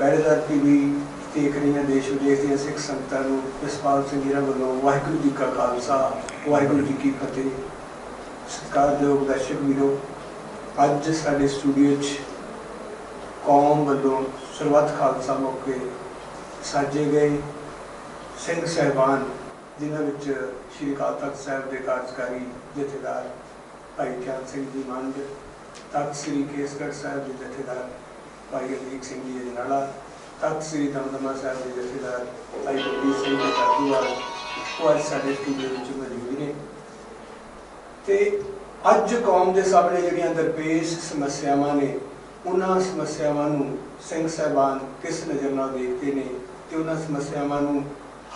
ਪਹਿਰੇਦਾਰ ਟੀਵੀ ਦੇਖ ਰਹੀਆਂ ਦੇਸ਼ ਵਿਦੇਸ਼ ਦੀਆਂ ਸਿੱਖ ਸੰਗਤਾਂ ਨੂੰ ਜਸਪਾਲ ਸਿੰਘ ਜੀ ਵੱਲੋਂ ਵਾਹਿਗੁਰੂ ਜੀ ਕਾ ਖਾਲਸਾ, ਵਾਹਿਗੁਰੂ ਜੀ ਕੀ ਫਤਿਹ। ਸਤਿਕਾਰਯੋਗ ਦਰਸ਼ਕ ਵੀਰੋ, ਅੱਜ ਸਾਡੇ ਸਟੂਡੀਓ 'ਚ ਕੌਮ ਵੱਲੋਂ ਸਰਬੱਤ ਖਾਲਸਾ ਮੌਕੇ ਸਾਜੇ ਗਏ ਸਿੰਘ ਸਹਿਬਾਨ, ਜਿਨ੍ਹਾਂ ਵਿੱਚ ਸ਼੍ਰੀ ਅਕਾਲ ਤਖਤ ਸਾਹਿਬ ਦੇ ਕਾਰਜਕਾਰੀ ਜਥੇਦਾਰ ਭਾਈ ਗਿਆਨ ਸਿੰਘ ਜੀ ਮੰਡ ਤਖਤ ਸ੍ਰੀ ਕੇਸਗੜ੍ਹ ਸਾਹਿਬ ਦੇ ਜਥੇਦਾਰ ਭਾਈ ਅਮਰੀਕ ਸਿੰਘ ਜੀ ਅਜਨਾਲਾ ਤਖਤ ਸ੍ਰੀ ਦਮਦਮਾ ਸਾਹਿਬ ਦੇ ਜਥੇਦਾਰ ਭਾਈ ਬਲਬੀਰ ਸਿੰਘ ਜੀ ਕਾਦੂਵਾਲ ਉਹ ਅੱਜ ਸਾਡੇ ਸਟੂਡੀਓ ਵਿੱਚ ਮੌਜੂਦ ਨੇ। ਤੇ ਅੱਜ ਕੌਮ ਦੇ ਸਾਹਮਣੇ ਜਿਹੜੀਆਂ ਦਰਪੇਸ਼ ਸਮੱਸਿਆਵਾਂ ਨੇ, ਉਹਨਾਂ ਸਮੱਸਿਆਵਾਂ ਨੂੰ ਸਿੰਘ ਸਾਹਿਬਾਨ ਕਿਸ ਨਜ਼ਰ ਨਾਲ ਦੇਖਦੇ ਨੇ ਤੇ ਉਹਨਾਂ ਸਮੱਸਿਆਵਾਂ ਨੂੰ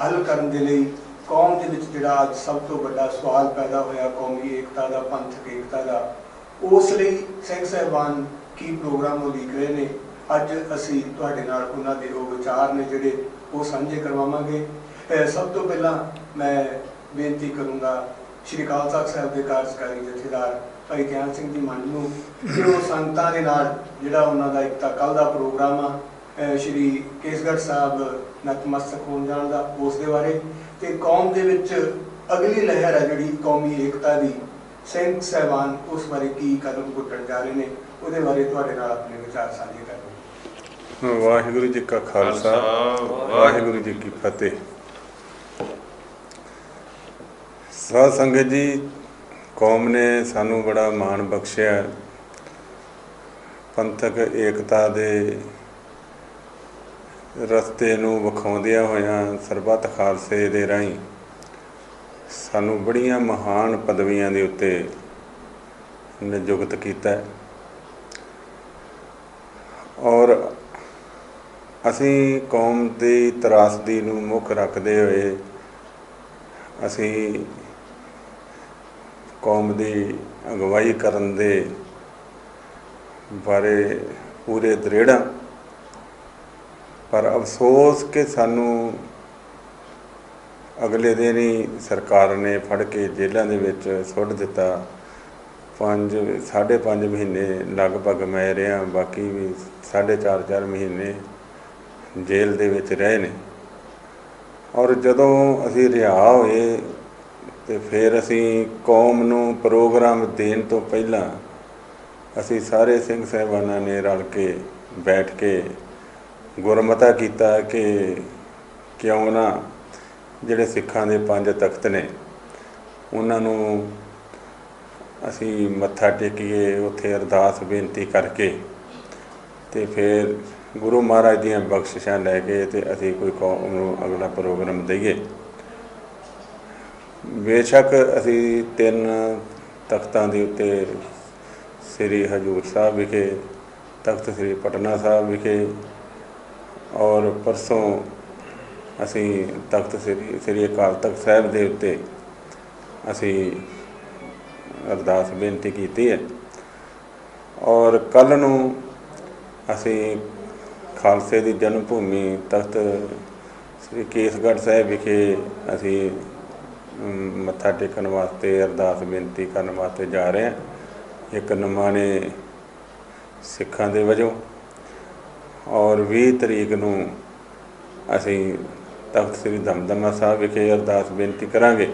ਹੱਲ ਕਰਨ ਦੇ ਲਈ ਕੌਮ ਦੇ ਵਿੱਚ ਜਿਹੜਾ ਅੱਜ ਸਭ ਤੋਂ ਵੱਡਾ ਸਵਾਲ ਪੈਦਾ ਹੋਇਆ ਕੌਮੀ ਏਕਤਾ ਦਾ, ਪੰਥਕ ਏਕਤਾ ਦਾ, ਉਸ ਲਈ ਸਿੰਘ ਸਾਹਿਬਾਨ ਕੀ ਪ੍ਰੋਗਰਾਮ ਉਲੀਕ ਰਹੇ ਨੇ? ਅੱਜ ਅਸੀਂ ਤੁਹਾਡੇ ਨਾਲ ਉਹਨਾਂ ਦੇ ਉਹ ਵਿਚਾਰ ਨੇ ਜਿਹੜੇ ਉਹ ਸਾਂਝੇ ਕਰਵਾਵਾਂਗੇ। ਸਭ ਤੋਂ ਪਹਿਲਾਂ ਮੈਂ ਬੇਨਤੀ ਕਰੂੰਗਾ ਸ਼੍ਰੀ ਅਕਾਲ ਤਖਤ ਸਾਹਿਬ ਦੇ ਕਾਰਜਕਾਰੀ ਜਥੇਦਾਰ ਭਾਈ ਗਿਆਨ ਸਿੰਘ ਜੀ ਮੰਨ ਨੂੰ ਕਿ ਉਹ ਸੰਗਤਾਂ ਦੇ ਨਾਲ ਜਿਹੜਾ ਉਹਨਾਂ ਦਾ ਇੱਕ ਤਾਂ ਕੱਲ ਦਾ ਪ੍ਰੋਗਰਾਮ ਆ ਸ਼੍ਰੀ ਕੇਸਗੜ੍ਹ ਸਾਹਿਬ ਨਤਮਸਤਕ ਹੋਣ ਜਾਣ ਦਾ ਉਸ ਦੇ ਬਾਰੇ ਤੇ ਕੌਮ ਦੇ ਵਿੱਚ ਅਗਲੀ ਲਹਿਰ ਹੈ ਜਿਹੜੀ ਕੌਮੀ ਏਕਤਾ ਦੀ, ਸਿੰਘ ਸਹਿਬਾਨ ਉਸ ਬਾਰੇ ਕੀ ਕਦਮ ਪੁੱਟਣ ਜਾ ਰਹੇ ਨੇ, ਉਹਦੇ ਬਾਰੇ ਤੁਹਾਡੇ ਨਾਲ ਆਪਣੇ ਵਿਚਾਰ ਸਾਂਝੇ ਕਰਨੇ ਵਾਹਿਗੁਰੂ ਜੀ ਕਾ ਖਾਲਸਾ ਵਾਹਿਗੁਰੂ ਜੀ ਕੀ ਫਤਿਹ। ਸਾਧ ਸੰਗਤ ਜੀ ਕੌਮ ਨੇ ਸਾਨੂੰ ਬੜਾ ਮਾਣ ਬਖਸ਼ਿਆ। ਪੰਥਕ ਏਕਤਾ ਦੇ ਰਸਤੇ ਨੂੰ ਵਿਖਾਉਂਦਿਆਂ ਹੋਇਆਂ ਸਰਬੱਤ ਖਾਲਸੇ ਦੇ ਰਾਹੀਂ ਸਾਨੂੰ ਬੜੀਆਂ ਮਹਾਨ ਪਦਵੀਆਂ ਦੇ ਉੱਤੇ ਨਿਯੁਕਤ ਕੀਤਾ। ਔਰ ਅਸੀਂ ਕੌਮ ਦੀ ਤਰਾਸਦੀ ਨੂੰ ਮੁੱਖ ਰੱਖਦੇ ਹੋਏ ਅਸੀਂ ਕੌਮ ਦੀ ਅਗਵਾਈ ਕਰਨ ਦੇ ਬਾਰੇ ਪੂਰੇ ਦ੍ਰਿੜਾਂ ਪਰ ਅਫਸੋਸ ਕਿ ਸਾਨੂੰ ਅਗਲੇ ਦਿਨ ਹੀ ਸਰਕਾਰ ਨੇ ਫੜ ਕੇ ਜੇਲ੍ਹਾਂ ਦੇ ਵਿੱਚ ਸੁੱਟ ਦਿੱਤਾ। ਪੰਜ, ਸਾਢੇ ਪੰਜ ਮਹੀਨੇ ਲਗਭਗ ਮੈਂ ਰਿਹਾ, ਬਾਕੀ ਵੀ ਸਾਢੇ ਚਾਰ ਚਾਰ ਮਹੀਨੇ ਜੇਲ੍ਹ ਦੇ ਵਿੱਚ ਰਹੇ ਨੇ। ਔਰ ਜਦੋਂ ਅਸੀਂ ਰਿਹਾ ਹੋਏ ਤੇ ਫਿਰ ਅਸੀਂ ਕੌਮ ਨੂੰ ਪ੍ਰੋਗਰਾਮ ਦੇਣ ਤੋਂ ਪਹਿਲਾਂ ਅਸੀਂ ਸਾਰੇ ਸਿੰਘ ਸਾਹਿਬਾਨਾਂ ਨੇ ਰਲ ਕੇ ਬੈਠ ਕੇ ਗੁਰਮਤਾ ਕੀਤਾ ਕਿ ਕਿਉਂ ਨਾ ਜਿਹੜੇ ਸਿੱਖਾਂ ਦੇ ਪੰਜ ਤਖਤ ਨੇ, ਉਹਨਾਂ ਨੂੰ ਅਸੀਂ ਮੱਥਾ ਟੇਕੀਏ, ਉੱਥੇ ਅਰਦਾਸ ਬੇਨਤੀ ਕਰਕੇ ਤੇ ਫਿਰ ਗੁਰੂ ਮਹਾਰਾਜ ਦੀਆਂ ਬਖਸ਼ਿਸ਼ਾਂ ਲੈ ਕੇ ਤੇ ਅਸੀਂ ਕੋਈ ਕੌਮ ਨੂੰ ਅਗਲਾ ਪ੍ਰੋਗਰਾਮ ਦਈਏ। ਬੇਸ਼ੱਕ ਅਸੀਂ ਤਿੰਨ ਤਖਤਾਂ ਦੇ ਉੱਤੇ ਸ੍ਰੀ ਹਜੂਰ ਸਾਹਿਬ ਵਿਖੇ, ਤਖਤ ਸ੍ਰੀ ਪਟਨਾ ਸਾਹਿਬ ਵਿਖੇ ਔਰ ਪਰਸੋਂ ਅਸੀਂ ਤਖਤ ਸ੍ਰੀ ਸ੍ਰੀ ਅਕਾਲ ਤਖਤ ਸਾਹਿਬ ਦੇ ਉੱਤੇ ਅਸੀਂ ਅਰਦਾਸ ਬੇਨਤੀ ਕੀਤੀ ਹੈ। ਔਰ ਕੱਲ ਨੂੰ ਅਸੀਂ ਖਾਲਸੇ ਦੀ ਜਨਮ ਭੂਮੀ ਤਖਤ ਸ੍ਰੀ ਕੇਸਗੜ੍ਹ ਸਾਹਿਬ ਵਿਖੇ ਅਸੀਂ ਮੱਥਾ ਟੇਕਣ ਵਾਸਤੇ ਅਰਦਾਸ ਬੇਨਤੀ ਕਰਨ ਵਾਸਤੇ ਜਾ ਰਹੇ ਹਾਂ। ਇੱਕ ਨਮਾਣੇ ਸਿੱਖਾਂ ਦੇ ਵਜੋਂ ਔਰ 20 ਤਰੀਕ ਨੂੰ ਅਸੀਂ ਤਖਤ ਸ੍ਰੀ ਦਮਦਮਾ ਸਾਹਿਬ ਵਿਖੇ ਅਰਦਾਸ ਬੇਨਤੀ ਕਰਾਂਗੇ।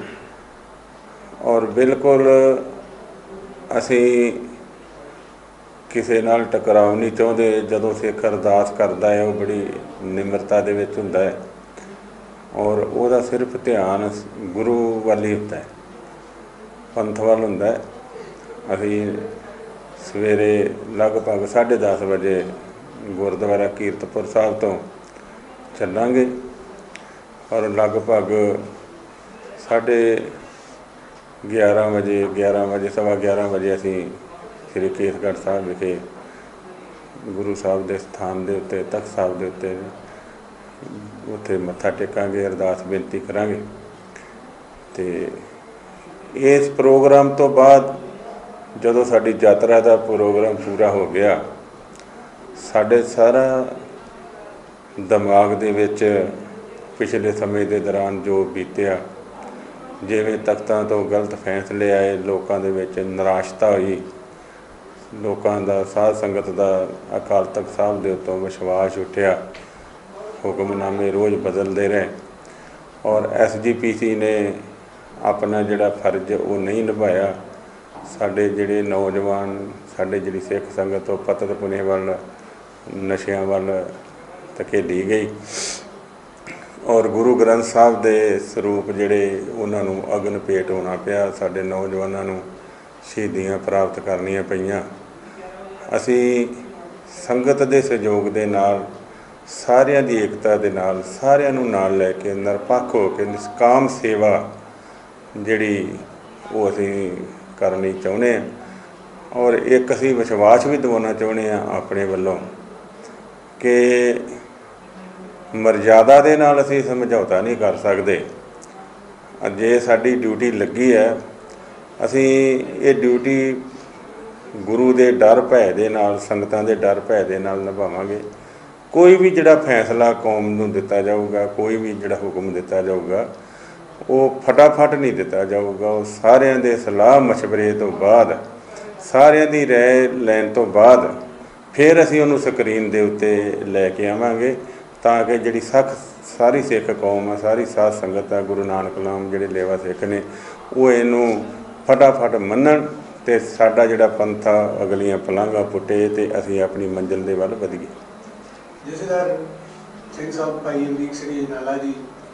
ਔਰ ਬਿਲਕੁਲ ਅਸੀਂ ਕਿਸੇ ਨਾਲ ਟਕਰਾਉ ਨਹੀਂ ਚਾਹੁੰਦੇ। ਜਦੋਂ ਸਿੱਖ ਅਰਦਾਸ ਕਰਦਾ ਹੈ, ਉਹ ਬੜੀ ਨਿਮਰਤਾ ਦੇ ਵਿੱਚ ਹੁੰਦਾ ਹੈ ਔਰ ਉਹਦਾ ਸਿਰਫ ਧਿਆਨ ਗੁਰੂ ਵੱਲ ਹੀ ਹੁੰਦਾ ਹੈ। ਪੰਥ ਵੱਲ ਹੁੰਦਾ ਹੈ। ਅਸੀਂ ਸਵੇਰੇ ਲਗਭਗ 10:30 ਵਜੇ ਗੁਰਦੁਆਰਾ ਕੀਰਤਪੁਰ ਸਾਹਿਬ ਤੋਂ ਚੱਲਾਂਗੇ ਔਰ ਲਗਭਗ ਸਾਢੇ 11 ਵਜੇ 11 ਵਜੇ, ਸਵਾ 11 ਵਜੇ ਅਸੀਂ ਸ੍ਰੀ ਕੇਸਗੜ੍ਹ ਸਾਹਿਬ ਵਿਖੇ ਗੁਰੂ ਸਾਹਿਬ ਦੇ ਸਥਾਨ ਦੇ ਉੱਤੇ, ਤਖਤ ਸਾਹਿਬ ਦੇ ਉੱਤੇ ਉੱਥੇ ਮੱਥਾ ਟੇਕਾਂਗੇ, ਅਰਦਾਸ ਬੇਨਤੀ ਕਰਾਂਗੇ। ਤੇ ਇਸ ਪ੍ਰੋਗਰਾਮ ਤੋਂ ਬਾਅਦ ਜਦੋਂ ਸਾਡੀ ਯਾਤਰਾ ਦਾ ਪ੍ਰੋਗਰਾਮ ਪੂਰਾ ਹੋ ਗਿਆ, ਸਾਡੇ ਸਾਰਾ ਦਿਮਾਗ ਦੇ ਵਿੱਚ ਪਿਛਲੇ ਸਮੇਂ ਦੇ ਦੌਰਾਨ ਜੋ ਬੀਤਿਆ, ਜਿਵੇਂ ਤਖਤਾਂ ਤੋਂ ਗਲਤ ਫੈਸਲੇ ਆਏ, ਲੋਕਾਂ ਦੇ ਵਿੱਚ ਨਿਰਾਸ਼ਤਾ ਹੋਈ ਲੋਕਾਂ ਦਾ, ਸਾਧ ਸੰਗਤ ਦਾ, ਅਕਾਲ ਤਖਤ ਸਾਹਿਬ ਦੇ ਉੱਤੋਂ ਵਿਸ਼ਵਾਸ ਉੱਠਿਆ। ਹੁਕਮਨਾਮੇ ਰੋਜ਼ ਬਦਲਦੇ ਰਹੇ। ਔਰ ਐਸਜੀਪੀਸੀ ਨੇ ਆਪਣਾ ਜਿਹੜਾ ਫਰਜ਼ ਉਹ ਨਹੀਂ ਨਿਭਾਇਆ। ਸਾਡੇ ਜਿਹੜੇ ਨੌਜਵਾਨ, ਸਾਡੇ ਜਿਹੜੀ ਸਿੱਖ ਸੰਗਤ, ਉਹ ਪਤਤ ਪੁਨੇ ਵੱਲ, ਨਸ਼ਿਆਂ ਵੱਲ ਧਕੇਲੀ ਗਈ। ਔਰ ਗੁਰੂ ਗ੍ਰੰਥ ਸਾਹਿਬ ਦੇ ਸਰੂਪ ਜਿਹੜੇ ਉਹਨਾਂ ਨੂੰ ਅਗਨ ਭੇਟ ਹੋਣਾ ਪਿਆ, ਸਾਡੇ ਨੌਜਵਾਨਾਂ ਨੂੰ ਸ਼ਹੀਦੀਆਂ ਪ੍ਰਾਪਤ ਕਰਨੀਆਂ ਪਈਆਂ। ਅਸੀਂ ਸੰਗਤ ਦੇ ਸਹਿਯੋਗ ਦੇ ਨਾਲ, ਸਾਰਿਆਂ ਦੀ ਏਕਤਾ ਦੇ ਨਾਲ, ਸਾਰਿਆਂ ਨੂੰ ਨਾਲ ਲੈ ਕੇ ਨਿਰਪੱਖ ਹੋ ਕੇ ਨਿਸ਼ਕਾਮ ਸੇਵਾ ਜਿਹੜੀ ਉਹ ਅਸੀਂ ਕਰਨੀ ਚਾਹੁੰਦੇ ਹਾਂ। ਔਰ ਇੱਕ ਅਸੀਂ ਵਿਸ਼ਵਾਸ ਵੀ ਦਿਵਾਉਣਾ ਚਾਹੁੰਦੇ ਹਾਂ ਆਪਣੇ ਵੱਲੋਂ ਕਿ ਮਰਜ਼ਾਦਾ ਦੇ ਨਾਲ ਅਸੀਂ ਸਮਝੌਤਾ ਨਹੀਂ ਕਰ ਸਕਦੇ। ਜੇ ਸਾਡੀ ਡਿਊਟੀ ਲੱਗੀ ਹੈ, ਅਸੀਂ ਇਹ ਡਿਊਟੀ ਗੁਰੂ ਦੇ ਡਰ ਭੈ ਦੇ ਨਾਲ, ਸੰਗਤਾਂ ਦੇ ਡਰ ਭੈ ਦੇ ਨਾਲ ਨਿਭਾਵਾਂਗੇ। ਕੋਈ ਵੀ ਜਿਹੜਾ ਫੈਸਲਾ ਕੌਮ ਨੂੰ ਦਿੱਤਾ ਜਾਊਗਾ, ਕੋਈ ਵੀ ਜਿਹੜਾ ਹੁਕਮ ਦਿੱਤਾ ਜਾਊਗਾ, ਉਹ ਫਟਾਫਟ ਨਹੀਂ ਦਿੱਤਾ ਜਾਊਗਾ। ਉਹ ਸਾਰਿਆਂ ਦੇ ਸਲਾਹ مشਵਰੇ ਤੋਂ ਬਾਅਦ, ਸਾਰਿਆਂ ਦੀ ਰਾਏ ਲੈਣ ਤੋਂ ਬਾਅਦ ਫਿਰ ਅਸੀਂ ਉਹਨੂੰ ਸਕਰੀਨ ਦੇ ਉੱਤੇ ਲੈ ਕੇ ਆਵਾਂਗੇ, ਤਾਂ ਕਿ ਜਿਹੜੀ ਸਖ ਸਾਰੀ ਸਿੱਖ ਕੌਮ ਆ, ਸਾਰੀ ਸਾਧ ਸੰਗਤ ਆ, ਗੁਰੂ ਨਾਨਕ ਨਾਮ ਜਿਹੜੇ ਲੇਵਾ ਸਿੱਖ ਨੇ, ਉਹ ਇਹਨੂੰ ਫਟਾਫਟ ਮੰਨਣ ਤੇ ਸਾਡਾ ਜਿਹੜਾ ਪੰਥਾ ਅਗਲੀਆਂ ਪਲਾਂਘਾਂ ਪੁੱਟੇ ਤੇ ਅਸੀਂ ਆਪਣੀ ਮੰਜ਼ਿਲ ਦੇ ਵੱਲ ਵਧੀਏ। ਜਥੇਦਾਰ ਸਿੰਘ ਸਾਹਿਬ ਭਾਈ ਅਮਰੀਕ ਸਿੰਘ ਨਾਲਾ ਜੀ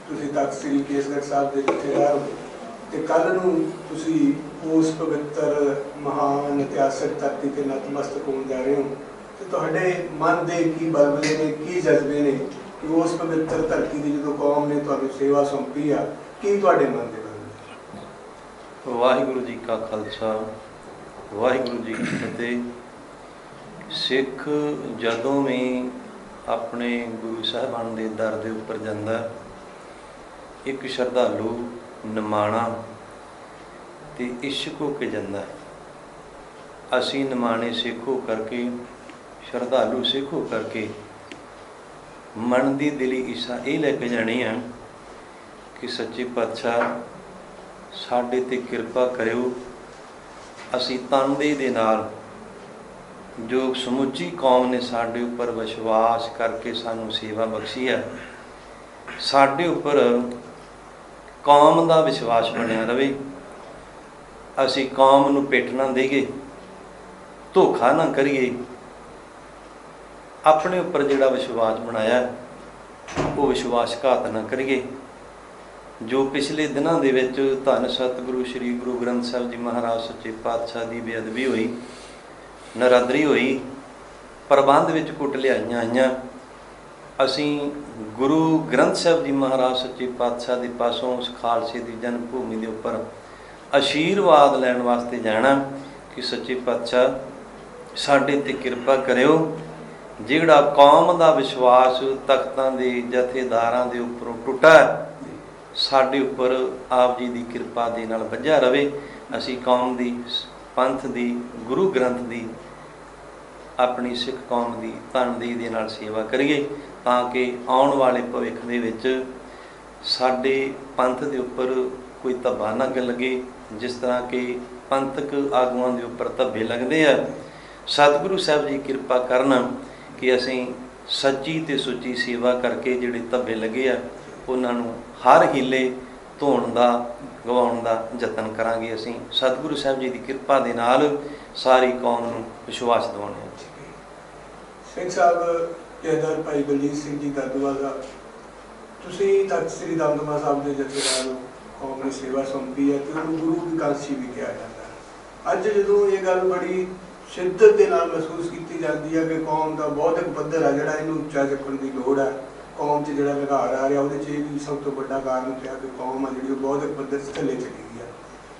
ਤੁਸੀਂ ਤਖਤ ਸ੍ਰੀ ਕੇਸਗੜ੍ਹ ਸਾਹਿਬ ਦੇ ਜਥੇਦਾਰ ਹੋ। ਤੇ ਕੱਲ ਨੂੰ ਤੁਸੀਂ ਉਸ ਪਵਿੱਤਰ ਮਹਾਨ ਇਤਿਹਾਸਕ ਧਰਤੀ ਤੇ ਨਤਮਸਤਕ ਹੋਣ ਜਾ ਰਹੇ ਹੋ। ਤੇ ਤੁਹਾਡੇ ਮਨ ਦੇ ਕੀ ਬਲਬਲੇ ਨੇ ਕੀ ਜਜ਼ਬੇ ਨੇ ਕਿ ਉਸ ਪਵਿੱਤਰ ਧਰਤੀ ਦੀ ਜਦੋਂ ਕੌਮ ਨੇ ਤੁਹਾਨੂੰ ਸੇਵਾ ਸੌਂਪੀ ਆ ਕੀ ਤੁਹਾਡੇ ਮਨ ਦੇ ਬਲਬਲੇ ਵਾਹਿਗੁਰੂ ਜੀ ਕਾ ਖਾਲਸਾ ਵਾਹਿਗੁਰੂ ਜੀ ਕੀ ਫਤਿਹ ਸਿੱਖ ਜਦੋਂ ਵੀ ਆਪਣੇ ਗੁਰੂ ਸਾਹਿਬਾਨ ਦੇ ਦਰ ਦੇ ਉੱਪਰ ਜਾਂਦਾ, ਇੱਕ ਸ਼ਰਧਾਲੂ ਨਿਮਾਣਾ ਤੇ ਇਸ਼ਕ ਹੋ ਕੇ ਜਾਂਦਾ ਹੈ। ਅਸੀਂ ਨਿਮਾਣੇ ਸਿੱਖੋ ਕਰਕੇ, ਸ਼ਰਧਾਲੂ ਸਿੱਖੋ ਕਰਕੇ ਮਨ ਦੀ ਦਿਲੀ ਇੱਛਾ ਇਹ ਲੈ ਕੇ ਜਾਣੀ ਆ ਕਿ ਸੱਚੇ ਪਾਤਸ਼ਾਹ ਸਾਡੇ ਤੇ ਕਿਰਪਾ ਕਰਿਓ ਅਸੀਂ ਤਨਦੇਹ ਦੇ ਨਾਲ ਜੋ ਸਮੁੱਚੀ ਕੌਮ ਨੇ ਸਾਡੇ ਉੱਪਰ ਵਿਸ਼ਵਾਸ ਕਰਕੇ ਸਾਨੂੰ ਸੇਵਾ ਬਖਸ਼ੀ ਹੈ, ਸਾਡੇ ਉੱਪਰ ਕੌਮ ਦਾ ਵਿਸ਼ਵਾਸ ਬਣਿਆ ਰਵੇ। ਅਸੀਂ ਕੌਮ ਨੂੰ ਪਿੱਠ ਨਾ ਦੇਈਏ, ਧੋਖਾ ਨਾ ਕਰੀਏ। ਆਪਣੇ ਉੱਪਰ ਜਿਹੜਾ ਵਿਸ਼ਵਾਸ ਬਣਾਇਆ, ਉਹ ਵਿਸ਼ਵਾਸਘਾਤ ਨਾ ਕਰੀਏ। ਜੋ ਪਿਛਲੇ ਦਿਨਾਂ ਦੇ ਵਿੱਚ ਧੰਨ ਸਤਿਗੁਰੂ ਸ੍ਰੀ ਗੁਰੂ ਗ੍ਰੰਥ ਸਾਹਿਬ ਜੀ ਮਹਾਰਾਜ ਸੱਚੇ ਪਾਤਸ਼ਾਹ ਦੀ ਬੇਅਦਬੀ ਹੋਈ, ਨਰਾਦਰੀ ਹੋਈ, ਪ੍ਰਬੰਧ ਵਿੱਚ ਕੁੱਟ ਲਿਆਈਆਂ ਆਈਆਂ, ਅਸੀਂ ਗੁਰੂ ਗ੍ਰੰਥ ਸਾਹਿਬ ਜੀ ਮਹਾਰਾਜ ਸੱਚੇ ਪਾਤਸ਼ਾਹ ਦੇ ਪਾਸੋਂ ਉਸ ਖਾਲਸੇ ਦੀ ਜਨਮ ਭੂਮੀ ਦੇ ਉੱਪਰ ਆਸ਼ੀਰਵਾਦ ਲੈਣ ਵਾਸਤੇ ਜਾਣਾ ਕਿ ਸੱਚੇ ਪਾਤਸ਼ਾਹ ਸਾਡੇ ਤੇ ਕਿਰਪਾ ਕਰਿਓ, ਜਿਹੜਾ ਕੌਮ ਦਾ ਵਿਸ਼ਵਾਸ ਤਖਤਾਂ ਦੇ ਜਥੇਦਾਰਾਂ ਦੇ ਉੱਪਰੋਂ ਟੁੱਟਾ ਸਾਡੇ ਉੱਪਰ ਆਪ ਜੀ ਦੀ ਕਿਰਪਾ ਦੇ ਨਾਲ ਵੱਜਿਆ ਰਵੇ। ਅਸੀਂ ਕੌਮ ਦੀ ਪੰਥ ਦੀ, ਗੁਰੂ ਗ੍ਰੰਥ ਦੀ, ਆਪਣੀ ਸਿੱਖ ਕੌਮ ਦੀ ਧਨਦੀ ਦੇ ਨਾਲ ਸੇਵਾ ਕਰੀਏ ਤਾਂ ਕਿ ਆਉਣ ਵਾਲੇ ਭਵਿੱਖ ਦੇ ਵਿੱਚ ਸਾਡੇ ਪੰਥ ਦੇ ਉੱਪਰ ਕੋਈ ਧੱਬਾ ਨਾ ਲੱਗੇ, ਜਿਸ ਤਰ੍ਹਾਂ ਕਿ ਪੰਥਕ ਆਗੂਆਂ ਦੇ ਉੱਪਰ ਧੱਬੇ ਲੱਗਦੇ ਆ। ਸਤਿਗੁਰੂ ਸਾਹਿਬ ਜੀ ਕਿਰਪਾ ਕਰਨ ਕਿ ਅਸੀਂ ਸੱਚੀ ਤੇ ਸੁੱਚੀ ਸੇਵਾ ਕਰਕੇ ਜਿਹੜੇ ਧੱਬੇ ਲੱਗੇ ਆ ਉਹਨਾਂ ਨੂੰ ਹਰ ਹੀਲੇ ਧੋਣ ਦਾ, ਗਵਾਉਣ ਦਾ ਯਤਨ ਕਰਾਂਗੇ ਅਸੀਂ। ਸਤਿਗੁਰੂ ਸਾਹਿਬ ਜੀ ਦੀ ਕਿਰਪਾ ਦੇ ਨਾਲ ਸਾਰੀ ਕੌਮ ਨੂੰ ਵਿਸ਼ਵਾਸ ਦਿਵਾਉਣੇ ਹੈ। ਸਿੰਘ ਸਾਹਿਬ ਜਥੇਦਾਰ ਭਾਈ ਬਲਜੀਤ ਸਿੰਘ ਜੀ ਦਾਦੂਵਾਲ ਸਾਹਿਬ, ਤੁਸੀਂ ਤਖਤ ਸ੍ਰੀ ਦਮਦਮਾ ਸਾਹਿਬ ਦੇ ਜਥੇਦਾਰ ਨੂੰ ਕੌਮ ਨੇ ਸੇਵਾ ਸੌਂਪੀ ਹੈ ਤੇ ਉਹਨੂੰ ਗੁਰੂ ਦੀ ਕਾਂਸੀ ਵੀ ਕਿਹਾ ਜਾਂਦਾ ਹੈ। ਅੱਜ ਜਦੋਂ ਇਹ ਗੱਲ ਬੜੀ ਸ਼ਿੱਦਤ ਦੇ ਨਾਲ ਮਹਿਸੂਸ ਕੀਤੀ ਜਾਂਦੀ ਹੈ ਕਿ ਕੌਮ ਦਾ ਬੌਧਿਕ ਪੱਧਰ ਹੈ ਜਿਹੜਾ, ਇਹਨੂੰ ਉੱਚਾ ਚੱਕਣ ਦੀ ਲੋੜ ਹੈ ਕੌਮ 'ਚ ਜਿਹੜਾ ਨਿਗਾਰ ਆ ਰਿਹਾ, ਉਹਦੇ 'ਚ ਇਹ ਵੀ ਸਭ ਤੋਂ ਵੱਡਾ ਕਾਰਨ ਪਿਆ ਕਿ ਕੌਮ ਆ ਜਿਹੜੀ, ਉਹ ਬੌਧਿਕ ਪੱਧਰ ਥੱਲੇ ਚਲੀ ਗਈ ਹੈ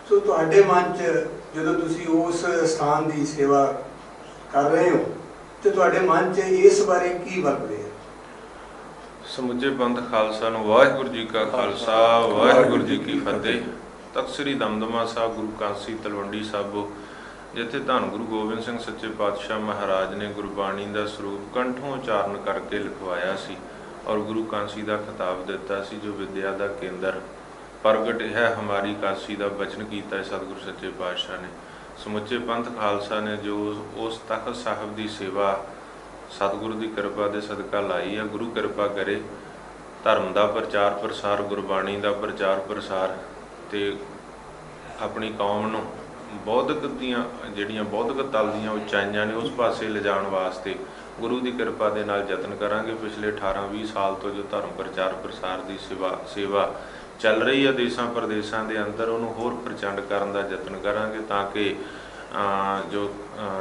ਸੋ ਤੁਹਾਡੇ ਮਨ 'ਚ ਜਦੋਂ ਤੁਸੀਂ ਉਸ ਸਥਾਨ ਦੀ ਸੇਵਾ ਕਰ ਰਹੇ ਹੋ, ਤੇ ਤੁਹਾਡੇ ਮਨ 'ਚ ਇਸ ਬਾਰੇ ਕੀ ਵਰਤਦੇ ਹੈ ਸਮੁੱਚੇ ਪੰਥ ਖਾਲਸਾ ਨੂੰ ਵਾਹਿਗੁਰੂ ਜੀ ਕਾ ਖਾਲਸਾ, ਵਾਹਿਗੁਰੂ ਜੀ ਕੀ ਫਤਿਹ। ਤਖਤ ਦਮਦਮਾ ਸਾਹਿਬ, ਗੁਰੂ ਕਾਂਸੀ ਤਲਵੰਡੀ ਸਾਬੋ, ਜਿੱਥੇ ਧੰਨ ਗੁਰੂ ਗੋਬਿੰਦ ਸਿੰਘ ਸੱਚੇ ਪਾਤਸ਼ਾਹ ਮਹਾਰਾਜ ਨੇ ਗੁਰਬਾਣੀ ਦਾ ਸਰੂਪ ਕੰਠੋਂ ਉਚਾਰਨ ਕਰਕੇ ਲਿਖਵਾਇਆ ਸੀ। ਔਰ ਗੁਰੂ ਕਾਂਸੀ ਦਾ ਖਿਤਾਬ ਦਿੱਤਾ ਸੀ, ਜੋ ਵਿਦਿਆ ਦਾ ਕੇਂਦਰ। ਪ੍ਰਗਟ ਹੈ ਹਮਾਰੀ ਕਾਂਸੀ ਦਾ, ਬਚਨ ਕੀਤਾ ਹੈ ਸਤਿਗੁਰੂ ਸੱਚੇ ਪਾਤਸ਼ਾਹ ਨੇ। ਸਮੁੱਚੇ ਪੰਥ ਖਾਲਸਾ ਨੇ ਜੋ ਉਸ ਤਖਤ ਸਾਹਿਬ ਦੀ ਸੇਵਾ, ਸਤਿਗੁਰੂ ਦੀ ਕਿਰਪਾ ਦੇ ਸਦਕਾ ਲਾਈ ਹੈ ਗੁਰੂ ਕਿਰਪਾ ਕਰੇ। ਧਰਮ ਦਾ ਪ੍ਰਚਾਰ ਪ੍ਰਸਾਰ, ਗੁਰਬਾਣੀ ਦਾ ਪ੍ਰਚਾਰ ਪ੍ਰਸਾਰ ਤੇ ਆਪਣੀ ਕੌਮ ਨੂੰ ਬੌਧਿਕ ਦੀਆਂ, ਜਿਹੜੀਆਂ ਬੌਧਿਕ ਤਲ ਦੀਆਂ ਉਚਾਈਆਂ ਨੇ, ਉਸ ਪਾਸੇ ਲਿਜਾਣ ਵਾਸਤੇ ਗੁਰੂ ਦੀ ਕਿਰਪਾ ਦੇ ਨਾਲ ਯਤਨ ਕਰਾਂਗੇ। ਪਿਛਲੇ 18-20 ਸਾਲ ਤੋਂ ਜੋ ਧਰਮ ਪ੍ਰਚਾਰ, ਪ੍ਰਸਾਰ ਦੀ ਸੇਵਾ ਸੇਵਾ ਚੱਲ ਰਹੀ ਹੈ ਦੇਸ਼ਾਂ ਪ੍ਰਦੇਸ਼ਾਂ ਦੇ ਅੰਦਰ, ਉਹਨੂੰ ਹੋਰ ਪ੍ਰਚੰਡ ਕਰਨ ਦਾ ਯਤਨ ਕਰਾਂਗੇ ਤਾਂ ਕਿ ਜੋ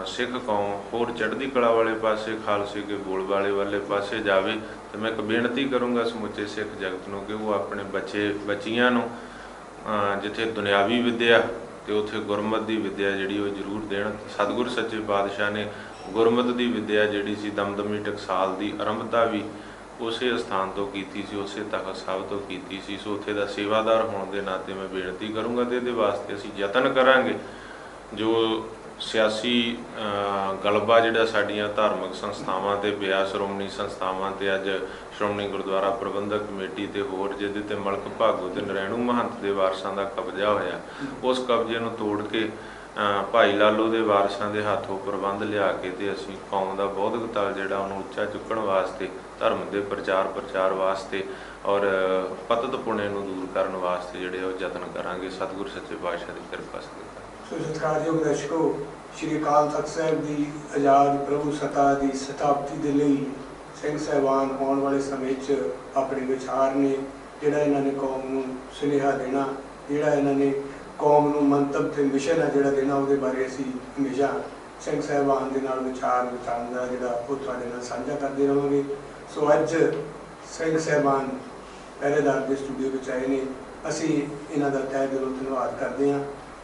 ਸਿੱਖ ਕੌਮ ਹੋਰ ਚੜ੍ਹਦੀ ਕਲਾ ਵਾਲੇ ਪਾਸੇ, ਖਾਲਸੇ ਕੇ ਬੋਲ ਵਾਲੇ ਵਾਲੇ ਪਾਸੇ ਜਾਵੇ, ਤੇ ਮੈਂ ਇੱਕ ਬੇਨਤੀ ਕਰੂੰਗਾ ਸਮੁੱਚੇ ਸਿੱਖ ਜਗਤ ਨੂੰ ਕਿ ਉਹ ਆਪਣੇ ਬੱਚੇ, ਬੱਚੀਆਂ ਨੂੰ ਜਿੱਥੇ ਦੁਨਿਆਵੀ ਵਿਦਿਆ ਤੇ ਉੱਥੇ ਗੁਰਮਤ ਦੀ ਵਿੱਦਿਆ ਜਿਹੜੀ ਉਹ ਜ਼ਰੂਰ ਦੇਣ। ਸਤਿਗੁਰ ਸੱਚੇ ਪਾਤਸ਼ਾਹ ਨੇ ਗੁਰਮਤ ਦੀ ਵਿੱਦਿਆ ਜਿਹੜੀ ਸੀ ਦਮਦਮੀ ਟਕਸਾਲ ਦੀ ਆਰੰਭਤਾ ਵੀ ਉਸੇ ਸਥਾਨ ਤੋਂ ਕੀਤੀ ਸੀ, ਉਸੇ ਤਖਤ ਸਾਹਿਬ ਤੋਂ ਕੀਤੀ ਸੀ। ਸੋ ਉੱਥੇ ਦਾ ਸੇਵਾਦਾਰ ਹੋਣ ਦੇ ਨਾਤੇ ਮੈਂ ਬੇਨਤੀ ਕਰੂੰਗਾ ਤੇ ਇਹਦੇ ਵਾਸਤੇ ਅਸੀਂ ਯਤਨ ਕਰਾਂਗੇ। ਜੋ ਸਿਆਸੀ ਗਲਬਾ ਜਿਹੜਾ ਸਾਡੀਆਂ ਧਾਰਮਿਕ ਸੰਸਥਾਵਾਂ ਤੇ ਪਿਆ, ਸ਼੍ਰੋਮਣੀ ਸੰਸਥਾਵਾਂ ਤੇ ਅੱਜ ਸ਼੍ਰੋਮਣੀ ਗੁਰਦੁਆਰਾ ਪ੍ਰਬੰਧਕ ਕਮੇਟੀ ਤੇ ਹੋਰ ਜਿਹਦੇ ਤੇ ਮਲਕ ਭਾਗੋ ਤੇ ਨਰੈਣੂ ਮਹੰਤ ਦੇ ਵਾਰਸਾਂ ਦਾ ਕਬਜ਼ਾ ਹੋਇਆ, ਉਸ ਕਬਜ਼ੇ ਨੂੰ ਤੋੜ ਕੇ ਭਾਈ ਲਾਲੋ ਦੇ ਵਾਰਸਾਂ ਦੇ ਹੱਥੋਂ ਪ੍ਰਬੰਧ ਲਿਆ ਕੇ ਤੇ ਅਸੀਂ ਕੌਮ ਦਾ ਬੌਧਿਕ ਤਲ ਜਿਹੜਾ ਉਹਨੂੰ ਉੱਚਾ ਚੁੱਕਣ ਵਾਸਤੇ, ਧਰਮ ਦੇ ਪ੍ਰਚਾਰ ਪ੍ਰਚਾਰ ਵਾਸਤੇ ਔਰ ਪਤਤ ਪੁਣੇ ਨੂੰ ਦੂਰ ਕਰਨ ਵਾਸਤੇ ਜਿਹੜੇ ਉਹ ਯਤਨ ਕਰਾਂਗੇ। ਸਤਿਗੁਰ ਸੱਚੇ ਪਾਤਸ਼ਾਹ ਦੀ ਕਿਰਪਾ ਸਦਕਾ ਸੋ ਸਤਿਕਾਰਯੋਗ ਦਰਸ਼ਕੋ ਸ਼੍ਰੀ ਅਕਾਲ ਤਖਤ ਸਾਹਿਬ ਦੀ ਆਜ਼ਾਦ ਪ੍ਰਭੂ ਸਤਾ ਦੀ ਸਤਾਬਦੀ ਦੇ ਲਈ ਸਿੰਘ ਸਹਿਬਾਨ ਆਉਣ ਵਾਲੇ ਸਮੇਂ 'ਚ ਆਪਣੇ ਵਿਚਾਰ ਨੇ ਜਿਹੜਾ ਇਹਨਾਂ ਨੇ ਕੌਮ ਨੂੰ ਸੁਨੇਹਾ ਦੇਣਾ, ਜਿਹੜਾ ਇਹਨਾਂ ਨੇ ਕੌਮ ਨੂੰ ਮੰਤਵ ਤੇ ਮਿਸ਼ਨ ਹੈ ਜਿਹੜਾ ਦੇਣਾ, ਉਹਦੇ ਬਾਰੇ ਅਸੀਂ ਹਮੇਸ਼ਾ ਸਿੰਘ ਸਹਿਬਾਨ ਦੇ ਨਾਲ ਵਿਚਾਰ ਵਿਚਾਰਨ ਦਾ ਜਿਹੜਾ ਉਹ ਤੁਹਾਡੇ ਨਾਲ ਸਾਂਝਾ ਕਰਦੇ ਰਹਾਂਗੇ ਸੋ ਅੱਜ ਸਿੰਘ ਸਹਿਬਾਨ ਪਹਿਰੇਦਾਰ ਦੇ ਸਟੂਡੀਓ ਵਿੱਚ ਆਏ ਨੇ। ਅਸੀਂ ਇਹਨਾਂ ਦਾ ਤਹਿ ਦਿਲੋਂ ਧੰਨਵਾਦ ਕਰਦੇ ਹਾਂ।